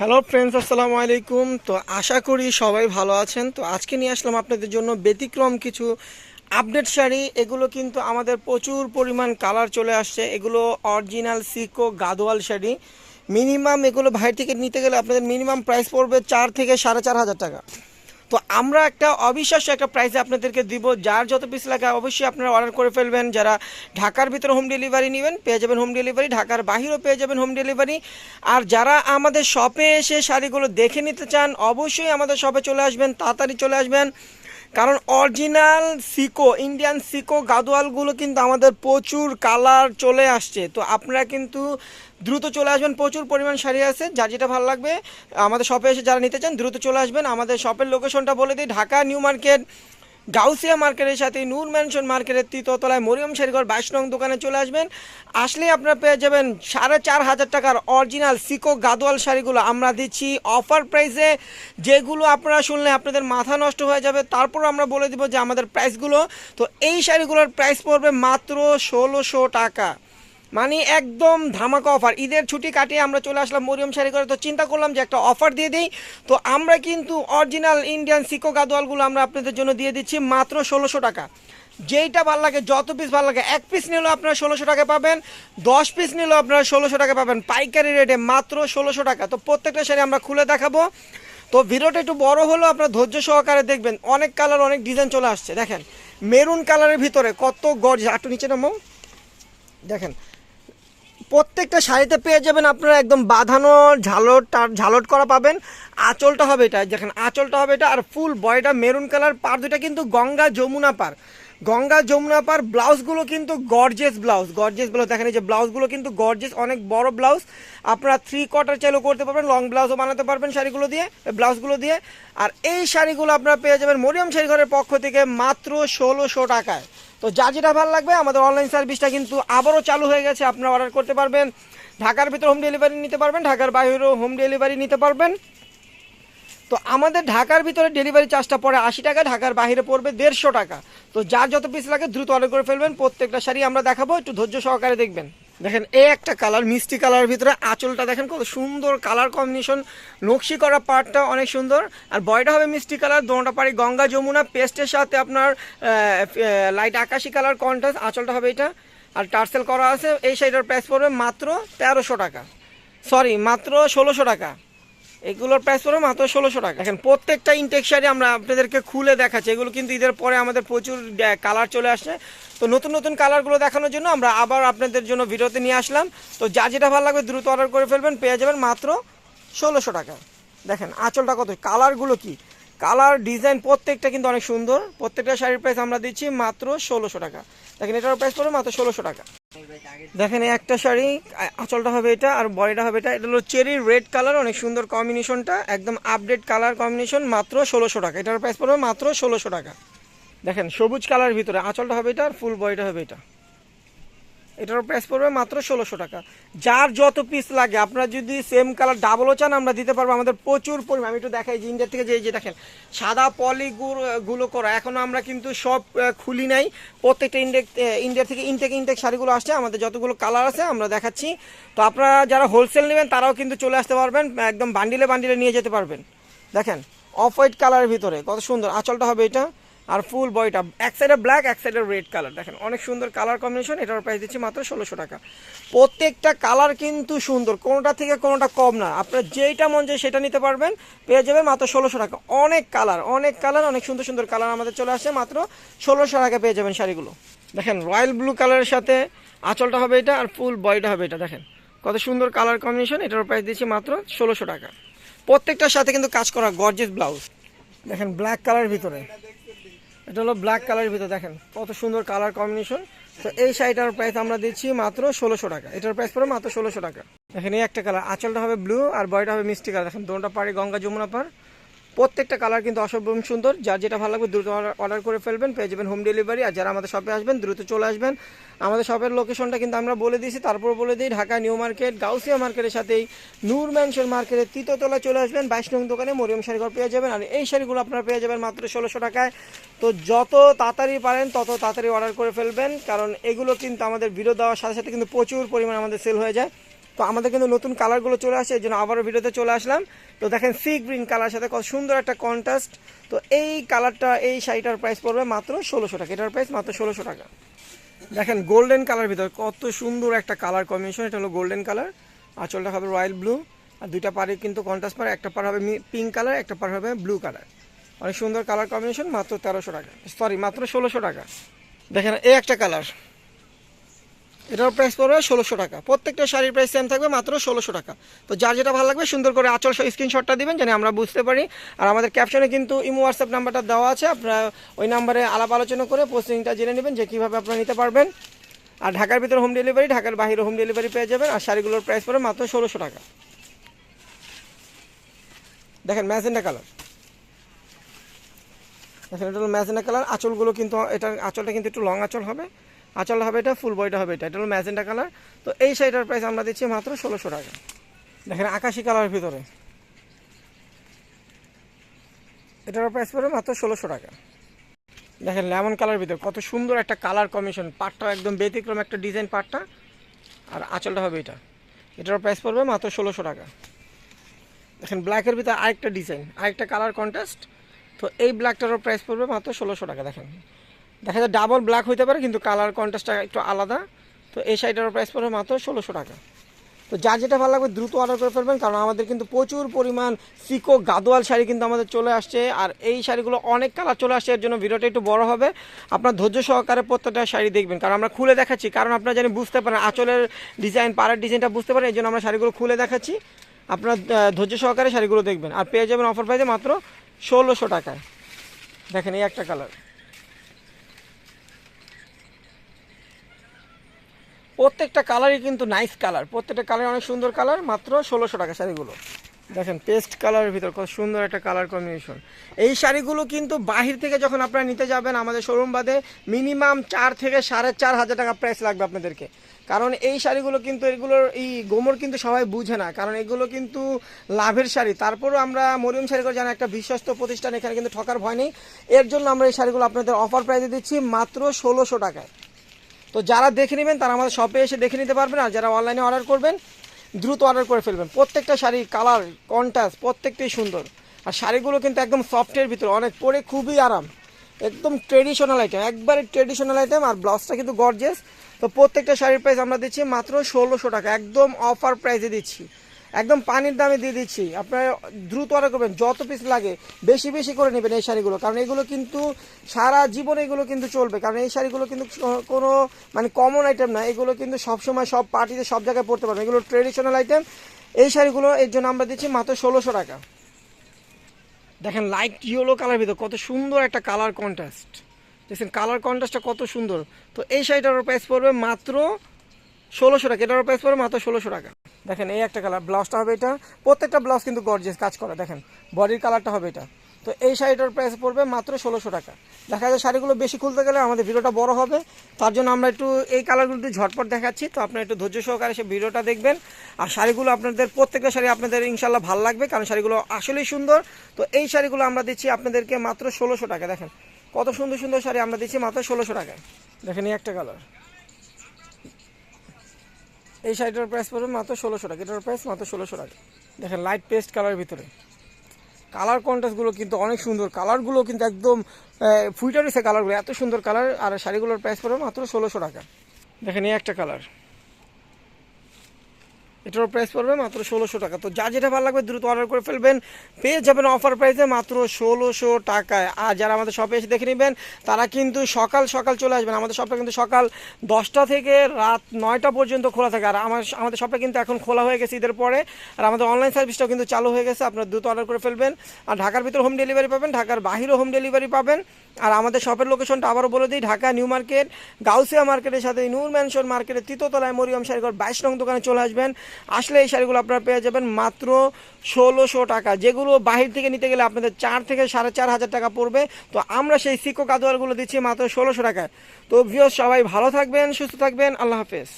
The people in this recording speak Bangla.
হ্যালো ফ্রেন্ডস আসসালামু আলাইকুম। তো আশা করি সবাই ভালো আছেন। তো আজকে নিয়ে আসলাম আপনাদের জন্য ব্যতিক্রম কিছু আপডেট শাড়ি। এগুলো কিন্তু আমাদের প্রচুর পরিমাণ কালার চলে আসছে। এগুলো অরিজিনাল সিকো গাদোয়াল শাড়ি। মিনিমাম এগুলো ভাই থেকে নিতে গেলে আপনাদের মিনিমাম প্রাইস পড়বে চার থেকে সাড়ে চার হাজার টাকা। তো আমরা একটা অবিশ্বাস্য একটা প্রাইসে আপনাদেরকে দিব। যার যত পিস লাগে অবশ্যই আপনারা অর্ডার করে ফেলবেন। যারা ঢাকার ভিতরে হোম ডেলিভারি নেবেন, পেয়ে যাবেন হোম ডেলিভারি ঢাকার বাহিরেও পেয়ে যাবেন হোম ডেলিভারি আর যারা আমাদের শপে এসে শাড়িগুলো দেখে নিতে চান, অবশ্যই আমাদের শপে চলে আসবেন, তাড়াতাড়ি চলে আসবেন। কারণ অরিজিনাল সিকো ইন্ডিয়ান সিকো গাদোয়ালগুলো কিন্তু আমাদের প্রচুর কালার চলে আসছে। তো আপনারা কিন্তু দ্রুত চলে আসবেন, প্রচুর পরিমাণ শাড়ি আছে, যার যেটা ভালো লাগবে, আমাদের শপে এসে যারা নিতে চান, দ্রুত চলে আসবেন। আমাদের শপের লোকেশনটা বলে দিই, ঢাকা নিউ মার্কেট, গাউসিয়া মার্কেটের সাথে নূর ম্যানশন মার্কেটের তৃতীয়তলায় মরিয়ম শাড়িঘর বাইশ নং দোকানে চলে আসবেন। আসলে আপনারা পেয়ে যাবেন সাড়ে চার হাজার টাকার অরিজিনাল সিকো গাদোয়াল শাড়িগুলো। আমরা দিচ্ছি অফার প্রাইসে যেগুলো আপনারা শুনলে আপনাদের মাথা নষ্ট হয়ে যাবে। তারপর আমরা বলে দিব যে আমাদের প্রাইসগুলো তো এই শাড়িগুলোর প্রাইস পড়বে মাত্র ষোলোশো টাকা। মানে একদম ধামাকা অফার ঈদের ছুটি কাটিয়ে আমরা চলে আসলাম মরিয়ম শাড়ি করে তো চিন্তা করলাম যে একটা অফার দিয়ে দিই। তো আমরা কিন্তু অরিজিনাল ইন্ডিয়ান সিকো গাদোয়ালগুলো আমরা আপনাদের জন্য দিয়ে দিচ্ছি মাত্র ষোলোশো টাকা। যেইটা ভালো লাগে, যত পিস ভালো লাগে, এক পিস নিলেও আপনারা ষোলোশো টাকা পাবেন, দশ পিস নিলেও আপনারা ষোলোশো টাকা পাবেন। পাইকারি রেটে মাত্র ষোলোশো টাকা। তো প্রত্যেকটা শাড়ি আমরা খুলে দেখাবো। তো ভিডিওটা একটু বড় হলেও আপনার ধৈর্য সহকারে দেখবেন। অনেক কালার অনেক ডিজাইন চলে আসছে। দেখেন মেরুন কালারের ভিতরে কত গজ একটু নিচে নামো। দেখেন প্রত্যেকটা শাড়িতে পেয়ে যাবেন আপনারা একদম বাঁধানো ঝালট ঝালট করা পাবেন। আঁচলটা হবে এটা, দেখেন, আঁচলটা হবে এটা, আর ফুল বয়টা মেরুন কালার পার দুটা কিন্তু গঙ্গা যমুনা পার। গঙ্গা যমুনা পার ব্লাউজগুলো কিন্তু গর্জেস ব্লাউজ। গর্জেস ব্লাউজ, দেখেন এই যে ব্লাউজগুলো কিন্তু গর্জেস অনেক বড় ব্লাউজ। আপনারা থ্রি কোয়ার্টার চাইলেও করতে পারবেন লং ব্লাউজও বানাতে পারবেন শাড়িগুলো দিয়ে ব্লাউজগুলো দিয়ে। আর এই শাড়িগুলো আপনারা পেয়ে যাবেন মরিয়াম শাড়ি ঘরের পক্ষ থেকে মাত্র ষোলোশো টাকায়। তো যা যেটা ভালো লাগবে, আমাদের অনলাইন সার্ভিসটা কিন্তু আবারও চালু হয়ে গেছে, আপনারা অর্ডার করতে পারবেন। ঢাকার ভিতরে হোম ডেলিভারি নিতে পারবেন, ঢাকার বাইরেও হোম ডেলিভারি নিতে পারবেন। তো আমাদের ঢাকার ভিতরে ডেলিভারি চার্জটা পড়ে আশি টাকা, ঢাকার বাইরে পড়বে দেড়শো টাকা। তো যার যত পিস লাগে দ্রুত অর্ডার করে ফেলবেন, প্রত্যেকটা শাড়ি আমরা দেখাবো, একটু ধৈর্য সহকারে দেখবেন। দেখেন, এই একটা কালার মিষ্টি কালারের ভিতরে আঁচলটা দেখেন কত সুন্দর কালার কম্বিনেশন নকশি করা পার্টটা অনেক সুন্দর। আর বয়টা হবে মিষ্টি কালার দোনোটা পারি গঙ্গা যমুনা, পেস্টের সাথে আপনার লাইট আকাশি কালার কন্ট্রাস্ট আঁচলটা হবে এটা। আর টার্সেল করা আছে, এই শাড়িটার প্রাইস পড়বে মাত্র তেরোশো টাকা। সরি মাত্র ষোলোশো টাকা। এগুলোর প্রাইস পড়বে মাত্র ষোলোশো টাকা। দেখেন, প্রত্যেকটা ইনটেক শাড়ি আমরা আপনাদেরকে খুলে দেখাচ্ছি। এগুলো কিন্তু ঈদের পরে আমাদের প্রচুর কালার চলে আসছে। তো নতুন নতুন কালারগুলো দেখানোর জন্য আমরা আবার আপনাদের জন্য ভিডিওতে নিয়ে আসলাম। তো যা যেটা ভালো লাগবে দ্রুত অর্ডার করে ফেলবেন, পেয়ে যাবেন মাত্র ষোলোশো টাকা। দেখেন, আঁচলটা কত? কালারগুলো কি? কালার ডিজাইন প্রত্যেকটা কিন্তু অনেক সুন্দর। প্রত্যেকটা শাড়ির প্রাইস আমরা দিচ্ছি মাত্র ষোলোশো টাকা। দেখেন এটার প্রাইস পড়বে মাত্র ষোলোশো টাকা। দেখেন একটা শাড়ি আচলটা হবে এটা আর বডিটা হবে এটা। এটা হলো চেরি রেড কালার, অনেক সুন্দর কম্বিনেশনটা একদম আপডেট কালার কম্বিনেশন মাত্র ষোলোশো টাকা। এটার প্রাইস পড়বে মাত্র ষোলোশো টাকা। দেখেন সবুজ কালার ভিতরে, আঁচলটা হবে এটা আর ফুল বডিটা হবে এটা। এটার প্রাইস পড়বে মাত্র ষোলোশো টাকা। যার যত পিস লাগে, আপনারা যদি সেম কালার ডাবলও চান, আমরা দিতে পারব। আমাদের প্রচুর পরিমাণ, আমি একটু দেখাই যে ইন্ডিয়া থেকে যে যে দেখেন, সাদা পলি গুলো করা। এখনও আমরা কিন্তু সব খুলি নাই। প্রত্যেকটা ইন্ডেক ইন্ডিয়া থেকে ইনটেক ইনটেক শাড়িগুলো আসছে। আমাদের যতগুলো কালার আছে, আমরা দেখাচ্ছি। তো আপনারা যারা হোলসেল নেবেন, তারাও কিন্তু চলে আসতে পারবেন, একদম বান্ডিলে বান্ডিলে নিয়ে যেতে পারবেন। দেখেন অফ হোয়াইট কালারের ভিতরে, কত সুন্দর। আঁচলটা হবে এটা। আর ফুল বয়টা এক সাইডে ব্ল্যাক এক সাইডে রেড কালার দেখেন, অনেক সুন্দর কালার কম্বিনেশন এটার প্রাইস দিচ্ছি মাত্র ষোলোশো টাকা। প্রত্যেকটা কালার কিন্তু সুন্দর, কোনোটা থেকে কোনোটা কম না। আপনার যেইটা মন চায় সেটা নিতে পারবেন, পেয়ে যাবেন মাত্র ষোলোশো টাকা। অনেক কালার অনেক কালার অনেক সুন্দর সুন্দর কালার আমাদের চলে আসছে, মাত্র ষোলোশো টাকা পেয়ে যাবেন শাড়িগুলো। দেখেন রয়্যাল ব্লু কালারের সাথে আঁচলটা হবে এটা আর ফুল বয়টা হবে এটা, দেখেন। কত সুন্দর কালার কম্বিনেশন এটার প্রাইস দিচ্ছি মাত্র ষোলোশো টাকা। প্রত্যেকটার সাথে কিন্তু কাজ করা গর্জেস ব্লাউজ দেখেন ব্ল্যাক কালারের ভিতরে। এটা হলো ব্ল্যাক কালারের ভিতরে, দেখেন। কত সুন্দর কালার কম্বিনেশন তো এই শাড়িটার প্রাইস আমরা দিচ্ছি মাত্র ষোলোশো টাকা। এটার প্রাইস পড়ে মাত্র ষোলোশো টাকা। দেখেন এই একটা কালার আঁচলটা হবে ব্লু আর বয়টা হবে মিষ্টি কালার দেখেন, দোনটা পাড়ি গঙ্গা যমুনা পার প্রত্যেকটা কালার কিন্তু অসম্ভব সুন্দর। যার যেটা ভালো লাগবে দ্রুত অর্ডার করে ফেলবেন, পেয়ে যাবেন হোম ডেলিভারি আর যারা আমাদের শপে আসবেন, দ্রুত চলে আসবেন। আমাদের শপের লোকেশনটা কিন্তু আমরা বলে দিয়েছি। তারপর বলে দিই, ঢাকা নিউ মার্কেট, গাউসিয়া মার্কেটের সাথেই নূর ম্যানশন মার্কেটের তৃতীয়তলা চলে আসবেন। বাইশ নং দোকানে মরিয়ম শাড়িঘর পেয়ে যাবেন। আর এই শাড়িগুলো আপনারা পেয়ে যাবেন মাত্র ষোলোশো টাকায়। তো যত তাড়াতাড়ি পারেন, তত তাড়াতাড়ি অর্ডার করে ফেলবেন। কারণ এগুলো কিন্তু আমাদের ভিডিও দেওয়ার সাথে সাথে কিন্তু প্রচুর পরিমাণে আমাদের সেল হয়ে যায়। তো আমাদের কিন্তু নতুন কালারগুলো চলে আসে, এই জন্য আবারও ভিডিওতে চলে আসলাম। তো দেখেন সি গ্রিন কালার সাথে কত সুন্দর একটা কন্ট্রাস্ট তো এই কালারটা এই শাড়িটার প্রাইস পড়বে মাত্র ষোলোশো টাকা। এটার প্রাইস মাত্র ষোলোশো টাকা। দেখেন গোল্ডেন কালার ভিতরে কত সুন্দর একটা কালার কম্বিনেশন এটা হলো গোল্ডেন কালার আঁচলটা হবে রয়্যাল ব্লু আর দুইটা পারে কিন্তু কন্ট্রাস্ট পার। একটা পার হবে পিঙ্ক কালার একটা পার হবে ব্লু কালার অনেক সুন্দর কালার কম্বিনেশন মাত্র তেরোশো টাকা। সরি মাত্র ষোলোশো টাকা। দেখেন এই একটা কালার এটার প্রাইস পড়বে ষোলোশো টাকা। প্রত্যেকটা শাড়ির প্রাইস সেম থাকবে মাত্র ষোলোশো টাকা। তো যার যেটা ভালো লাগবে সুন্দর করে আচল স্ক্রিনশটটা দিবেন যেন আমরা বুঝতে পারি। আর আমাদের ক্যাপশনে কিন্তু ইমো হোয়াটসঅ্যাপ নাম্বারটা দেওয়া আছে। আপনারা ওই নাম্বারে আলাপ আলোচনা করে পোস্টিংটা জেনে নেবেন যে কীভাবে আপনারা নিতে পারবেন। আর ঢাকার ভিতরে হোম ডেলিভারি ঢাকার বাইরে হোম ডেলিভারি পেয়ে যাবেন। আর শাড়িগুলোর প্রাইস পড়বে মাত্র ষোলোশো টাকা। দেখেন ম্যাজেন্ডা কালার। দেখেন এটা হলো ম্যাজেন্ডা কালার। আঁচলগুলো কিন্তু, এটার আঁচলটা কিন্তু একটু লং আঁচল হবে। আঁচলটা হবে এটা ফুল বয়টা হবে এটা। এটা হলো ম্যাজেন্ডা কালার। তো এই শাড়িটার প্রাইস আমরা দিচ্ছি মাত্র ষোলোশো টাকা। দেখেন আকাশি কালারের ভিতরে। এটার প্রাইস পড়বে মাত্র ষোলোশো টাকা। দেখেন লেমন কালার ভিতরে কত সুন্দর একটা কালার কম্বিনেশন। পাটটা একদম ব্যতিক্রম একটা ডিজাইন পাটটা। আর আঁচলটা হবে এটা। এটার প্রাইস পড়বে মাত্র ষোলোশো টাকা। দেখেন ব্ল্যাকের ভিতরে আরেকটা ডিজাইন আরেকটা কালার কন্ট্রাস্ট তো এই ব্ল্যাকটারও প্রাইস পড়বে মাত্র ষোলোশো টাকা দেখেন। দেখা যায় ডাবল ব্ল্যাক হইতে পারে, কিন্তু কালার কন্ট্রাস্টটা একটু আলাদা। তো এই শাড়িটারও প্রাইস পড়বে মাত্র ষোলোশো টাকা। তো যা যেটা ভালো লাগবে দ্রুত অর্ডার করে ফেলবেন, কারণ আমাদের কিন্তু প্রচুর পরিমাণ সিকো গাদোয়াল শাড়ি কিন্তু আমাদের চলে আসছে। আর এই শাড়িগুলো অনেক কালার চলে আসছে, এর জন্য ভিডিওটা একটু বড় হবে। আপনার ধৈর্য সহকারে প্রত্যেকটা শাড়ি দেখবেন, কারণ আমরা খুলে দেখাচ্ছি। কারণ আপনারা জানি বুঝতে পারেন, আঁচলের ডিজাইন পাড়ার ডিজাইনটা বুঝতে পারেন এই জন্য আমরা শাড়িগুলো খুলে দেখাচ্ছি। আপনার ধৈর্য সহকারে শাড়িগুলো দেখবেন। আর পেয়ে যাবেন অফার প্রাইসে মাত্র ষোলোশো টাকায়। দেখেন এই একটা কালার প্রত্যেকটা কালারই কিন্তু নাইস কালার প্রত্যেকটা কালার অনেক সুন্দর কালার মাত্র ষোলোশো টাকা শাড়িগুলো। দেখেন পেস্ট কালারের ভিতর কত সুন্দর একটা কালার কম্বিনেশন এই শাড়িগুলো কিন্তু বাহির থেকে যখন আপনারা নিতে যাবেন আমাদের শোরুম বাদে মিনিমাম চার থেকে সাড়ে চার হাজার টাকা প্রাইস লাগবে আপনাদেরকে। কারণ এই শাড়িগুলো কিন্তু এগুলোর, এই গোমর কিন্তু সবাই বুঝে না। কারণ এগুলো কিন্তু লাভের শাড়ি। তারপরেও আমরা মরিয়ম শাড়িগুলো জানা একটা বিশ্বস্ত প্রতিষ্ঠান, এখানে কিন্তু ঠকার ভয় নেই। এর জন্য আমরা এই শাড়িগুলো আপনাদের অফার প্রাইসে দিচ্ছি মাত্র ষোলোশো টাকায়। তো যারা দেখে নেবেন তারা আমাদের শপে এসে দেখে নিতে পারবেন, আর যারা অনলাইনে অর্ডার করবেন, দ্রুত অর্ডার করে ফেলবেন। প্রত্যেকটা শাড়ির কালার কন্ট্রাস্ট প্রত্যেকটাই সুন্দর। আর শাড়িগুলো কিন্তু একদম সফটের ভিতরে, অনেক পরে খুবই আরাম। একদম ট্রেডিশনাল আইটেম একবারে ট্রেডিশনাল আইটেম আর ব্লাউজটা কিন্তু গর্জেস তো প্রত্যেকটা শাড়ির প্রাইস আমরা দিচ্ছি মাত্র ষোলোশো টাকা, একদম অফার প্রাইসে দিচ্ছি। একদম পানির দামে দিয়ে দিচ্ছি। আপনারা দ্রুত অর্ডার করবেন, যত পিস লাগে, বেশি বেশি করে নেবেন এই শাড়িগুলো। কারণ এগুলো কিন্তু সারা জীবন এগুলো কিন্তু চলবে। কারণ এই শাড়িগুলো কিন্তু কোনো মানে কমন আইটেম না। এগুলো কিন্তু সবসময় সব পার্টিতে সব জায়গায় পড়তে পারবেন এগুলো ট্রেডিশনাল আইটেম এই শাড়িগুলো এর জন্য আমরা দিচ্ছি মাত্র ষোলোশো টাকা। দেখেন লাইট ইয়েলো কালার ভিতর কত সুন্দর একটা কালার কন্ট্রাস্ট দেখছেন কালার কন্ট্রাস্টটা কত সুন্দর। তো এই শাড়িটার প্রাইস পড়বে মাত্র ষোলোশো টাকা। এটার প্রাইস পড়বে মাত্র ষোলোশো টাকা। দেখেন, এই একটা কালার ব্লাউজটা হবে এটা। প্রত্যেকটা ব্লাউজ কিন্তু গর্জেস কাজ করা, দেখেন। বডির কালারটা হবে এটা। তো এই শাড়িটার প্রাইস পড়বে মাত্র ষোলোশো টাকা। দেখা যায় শাড়িগুলো বেশি খুলতে গেলে আমাদের ভিডিওটা বড় হবে। তার জন্য আমরা একটু এই কালারগুলো একটু ঝটপট দেখাচ্ছি। তো আপনারা একটু ধৈর্য সহকারে সে ভিডিওটা দেখবেন। আর শাড়িগুলো আপনাদের, প্রত্যেকটা শাড়ি আপনাদের ইনশাল্লাহ ভালো লাগবে, কারণ শাড়িগুলো আসলেই সুন্দর। তো এই শাড়িগুলো আমরা দিচ্ছি আপনাদেরকে মাত্র ষোলোশো টাকা, দেখেন। কত সুন্দর সুন্দর শাড়ি আমরা দিচ্ছি মাত্র ষোলোশো টাকায়। দেখেন এই একটা কালার এই শাড়িটার প্রাইস পড়বে মাত্র ষোলোশো টাকা। এটার প্রাইস মাত্র ষোলোশো টাকা। দেখেন লাইট পেস্ট কালারের ভিতরে। কালার কন্ট্রাস্টগুলো কিন্তু অনেক সুন্দর। কালারগুলো কিন্তু একদম ফুইটার হয়েছে কালারগুলো এত সুন্দর কালার আর শাড়িগুলোর প্রাইস পড়বে মাত্র ষোলোশো টাকা। দেখেন এই একটা কালার এটারও প্রাইস পড়বে মাত্র ষোলোশো টাকা। তো যা যেটা ভালো লাগবে দ্রুত অর্ডার করে ফেলবেন। পেয়ে যাবেন অফার প্রাইসে মাত্র ষোলোশো টাকায়। আর যারা আমাদের শপে এসে দেখে নেবেন, তারা কিন্তু সকাল সকাল চলে আসবেন। আমাদের শপটা কিন্তু সকাল দশটা থেকে রাত নয়টা পর্যন্ত খোলা থাকে। আর আমার আমাদের শপটা কিন্তু এখন খোলা হয়ে গেছে ঈদের পরে। আর আমাদের অনলাইন সার্ভিসটাও কিন্তু চালু হয়ে গেছে। আপনারা দ্রুত অর্ডার করে ফেলবেন। আর ঢাকার ভিতর হোম ডেলিভারি পাবেন, ঢাকার বাহিরেও হোম ডেলিভারি পাবেন। আর আমাদের শপের লোকেশনটা আবারও বলে দিই, ঢাকা নিউ মার্কেট, গাউসিয়া মার্কেটের সাথে নূর ম্যানশন মার্কেটের তৃতীয়তলায় মরিয়ম শাড়িঘর বাইশ নং দোকানে চলে আসবেন। আসলে এই শাড়িগুলো আপনারা পেয়ে যাবেন মাত্র ষোলোশো টাকা। যেগুলো বাহির থেকে নিতে গেলে আপনাদের চার থেকে সাড়ে চার হাজার টাকা পড়বে। তো আমরা সেই সিকো কাদোয়ারগুলো দিচ্ছি মাত্র ষোলোশো টাকায়। তো ভিও সবাই ভালো থাকবেন, সুস্থ থাকবেন, আল্লাহ হাফেজ।